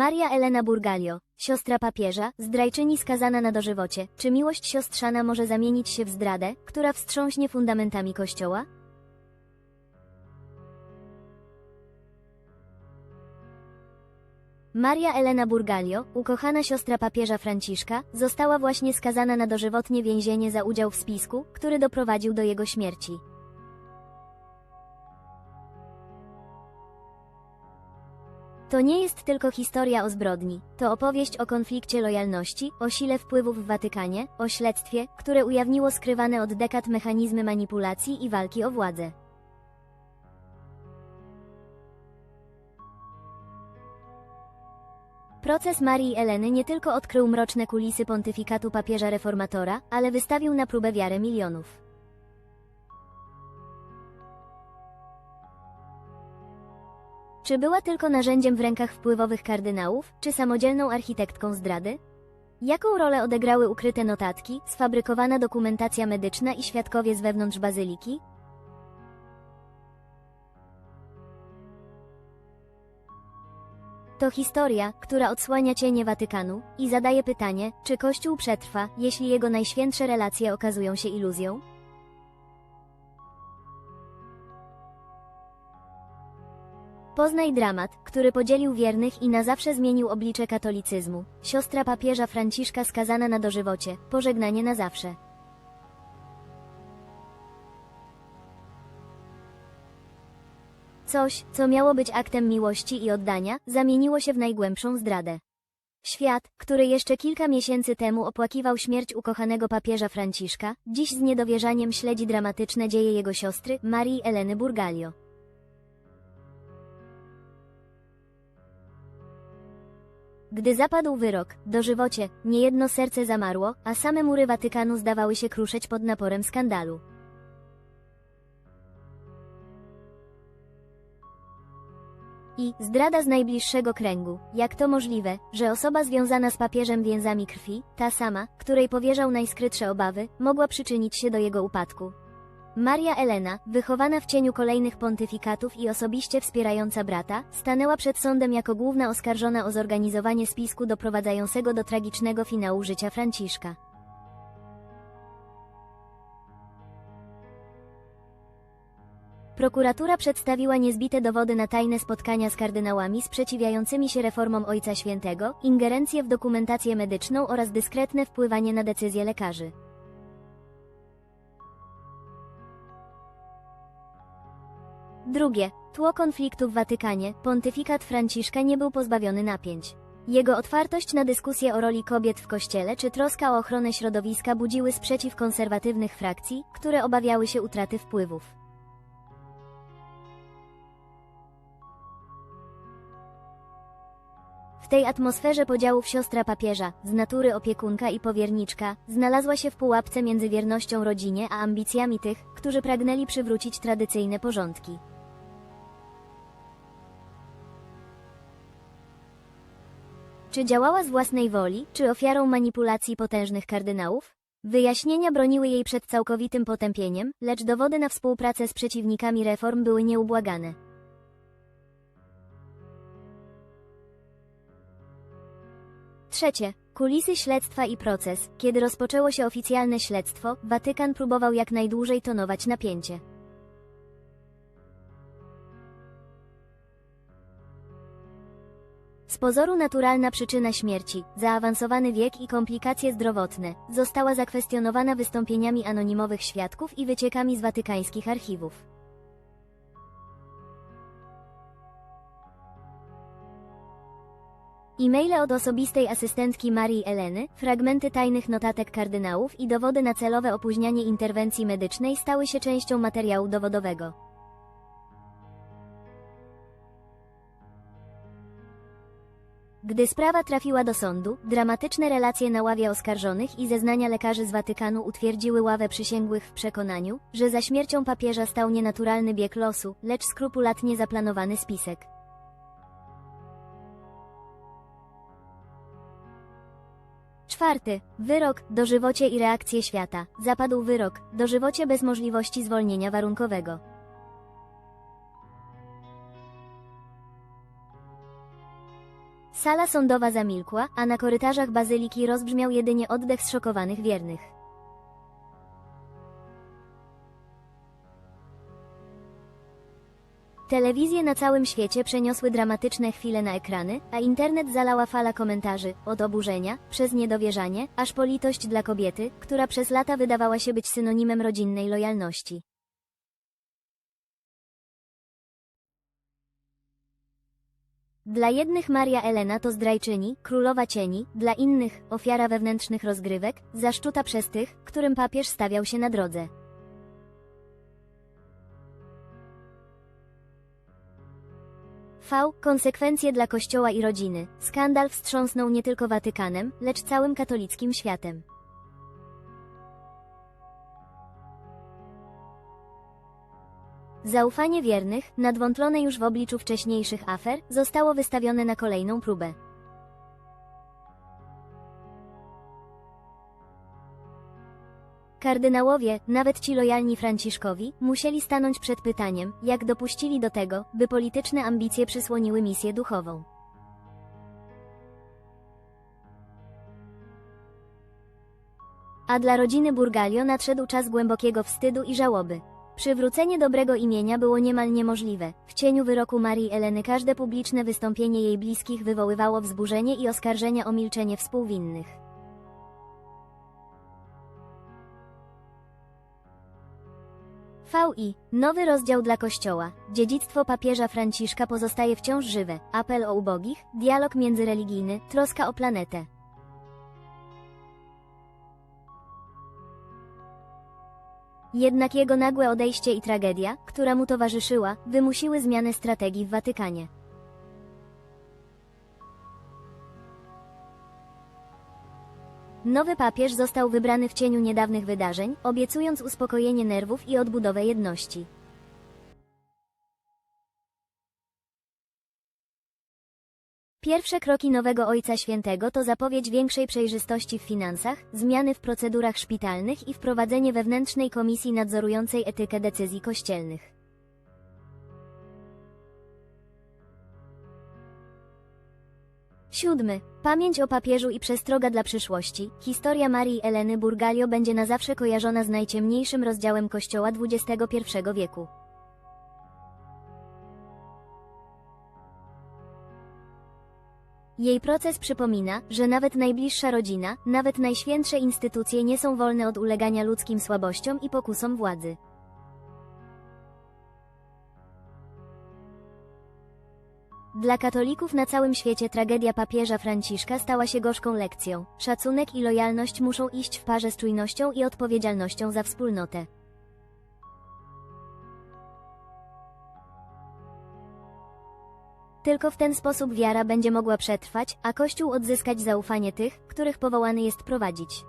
Maria Elena Burgalio, siostra papieża, zdrajczyni skazana na dożywocie. Czy miłość siostrzana może zamienić się w zdradę, która wstrząśnie fundamentami Kościoła? Maria Elena Burgalio, ukochana siostra papieża Franciszka, została właśnie skazana na dożywotnie więzienie za udział w spisku, który doprowadził do jego śmierci. To nie jest tylko historia o zbrodni, to opowieść o konflikcie lojalności, o sile wpływów w Watykanie, o śledztwie, które ujawniło skrywane od dekad mechanizmy manipulacji i walki o władzę. Proces Marii Eleny nie tylko odkrył mroczne kulisy pontyfikatu papieża reformatora, ale wystawił na próbę wiarę milionów. Czy była tylko narzędziem w rękach wpływowych kardynałów, czy samodzielną architektką zdrady? Jaką rolę odegrały ukryte notatki, sfabrykowana dokumentacja medyczna i świadkowie z wewnątrz bazyliki? To historia, która odsłania cienie Watykanu i zadaje pytanie, czy Kościół przetrwa, jeśli jego najświętsze relacje okazują się iluzją? Poznaj dramat, który podzielił wiernych i na zawsze zmienił oblicze katolicyzmu. Siostra papieża Franciszka skazana na dożywocie, pożegnanie na zawsze. Coś, co miało być aktem miłości i oddania, zamieniło się w najgłębszą zdradę. Świat, który jeszcze kilka miesięcy temu opłakiwał śmierć ukochanego papieża Franciszka, dziś z niedowierzaniem śledzi dramatyczne dzieje jego siostry, Marii Eleny Burgalio. Gdy zapadł wyrok, dożywocie, niejedno serce zamarło, a same mury Watykanu zdawały się kruszeć pod naporem skandalu. I zdrada z najbliższego kręgu. Jak to możliwe, że osoba związana z papieżem więzami krwi, ta sama, której powierzał najskrytsze obawy, mogła przyczynić się do jego upadku? Maria Elena, wychowana w cieniu kolejnych pontyfikatów i osobiście wspierająca brata, stanęła przed sądem jako główna oskarżona o zorganizowanie spisku doprowadzającego do tragicznego finału życia Franciszka. Prokuratura przedstawiła niezbite dowody na tajne spotkania z kardynałami sprzeciwiającymi się reformom Ojca Świętego, ingerencję w dokumentację medyczną oraz dyskretne wpływanie na decyzje lekarzy. Drugie. Tło konfliktu w Watykanie. Pontyfikat Franciszka nie był pozbawiony napięć. Jego otwartość na dyskusję o roli kobiet w kościele czy troska o ochronę środowiska budziły sprzeciw konserwatywnych frakcji, które obawiały się utraty wpływów. W tej atmosferze podziałów siostra papieża, z natury opiekunka i powierniczka, znalazła się w pułapce między wiernością rodzinie a ambicjami tych, którzy pragnęli przywrócić tradycyjne porządki. Czy działała z własnej woli, czy ofiarą manipulacji potężnych kardynałów? Wyjaśnienia broniły jej przed całkowitym potępieniem, lecz dowody na współpracę z przeciwnikami reform były nieubłagane. Trzecie. Kulisy śledztwa i proces. Kiedy rozpoczęło się oficjalne śledztwo, Watykan próbował jak najdłużej tonować napięcie. Z pozoru naturalna przyczyna śmierci, zaawansowany wiek i komplikacje zdrowotne, została zakwestionowana wystąpieniami anonimowych świadków i wyciekami z watykańskich archiwów. E-maile od osobistej asystentki Marii Eleny, fragmenty tajnych notatek kardynałów i dowody na celowe opóźnianie interwencji medycznej stały się częścią materiału dowodowego. Gdy sprawa trafiła do sądu, dramatyczne relacje na ławie oskarżonych i zeznania lekarzy z Watykanu utwierdziły ławę przysięgłych w przekonaniu, że za śmiercią papieża stał nie naturalny bieg losu, lecz skrupulatnie zaplanowany spisek. Czwarty. Wyrok, dożywocie i reakcje świata. Zapadł wyrok, dożywocie bez możliwości zwolnienia warunkowego. Sala sądowa zamilkła, a na korytarzach bazyliki rozbrzmiał jedynie oddech zszokowanych wiernych. Telewizje na całym świecie przeniosły dramatyczne chwile na ekrany, a internet zalała fala komentarzy, od oburzenia, przez niedowierzanie, aż po litość dla kobiety, która przez lata wydawała się być synonimem rodzinnej lojalności. Dla jednych Maria Elena to zdrajczyni, królowa cieni, dla innych ofiara wewnętrznych rozgrywek, zaszczuta przez tych, którym papież stawiał się na drodze. V. Konsekwencje dla Kościoła i rodziny. Skandal wstrząsnął nie tylko Watykanem, lecz całym katolickim światem. Zaufanie wiernych, nadwątlone już w obliczu wcześniejszych afer, zostało wystawione na kolejną próbę. Kardynałowie, nawet ci lojalni Franciszkowi, musieli stanąć przed pytaniem, jak dopuścili do tego, by polityczne ambicje przysłoniły misję duchową. A dla rodziny Burgalio nadszedł czas głębokiego wstydu i żałoby. Przywrócenie dobrego imienia było niemal niemożliwe. W cieniu wyroku Marii Eleny każde publiczne wystąpienie jej bliskich wywoływało wzburzenie i oskarżenia o milczenie współwinnych. VI. Nowy rozdział dla Kościoła. Dziedzictwo papieża Franciszka pozostaje wciąż żywe. Apel o ubogich, dialog międzyreligijny, troska o planetę. Jednak jego nagłe odejście i tragedia, która mu towarzyszyła, wymusiły zmianę strategii w Watykanie. Nowy papież został wybrany w cieniu niedawnych wydarzeń, obiecując uspokojenie nerwów i odbudowę jedności. Pierwsze kroki nowego Ojca Świętego to zapowiedź większej przejrzystości w finansach, zmiany w procedurach szpitalnych i wprowadzenie wewnętrznej komisji nadzorującej etykę decyzji kościelnych. Siódmy. Pamięć o papieżu i przestroga dla przyszłości. Historia Marii Eleny Burgalio będzie na zawsze kojarzona z najciemniejszym rozdziałem Kościoła XXI wieku. Jej proces przypomina, że nawet najbliższa rodzina, nawet najświętsze instytucje nie są wolne od ulegania ludzkim słabościom i pokusom władzy. Dla katolików na całym świecie tragedia papieża Franciszka stała się gorzką lekcją. Szacunek i lojalność muszą iść w parze z czujnością i odpowiedzialnością za wspólnotę. Tylko w ten sposób wiara będzie mogła przetrwać, a Kościół odzyskać zaufanie tych, których powołany jest prowadzić.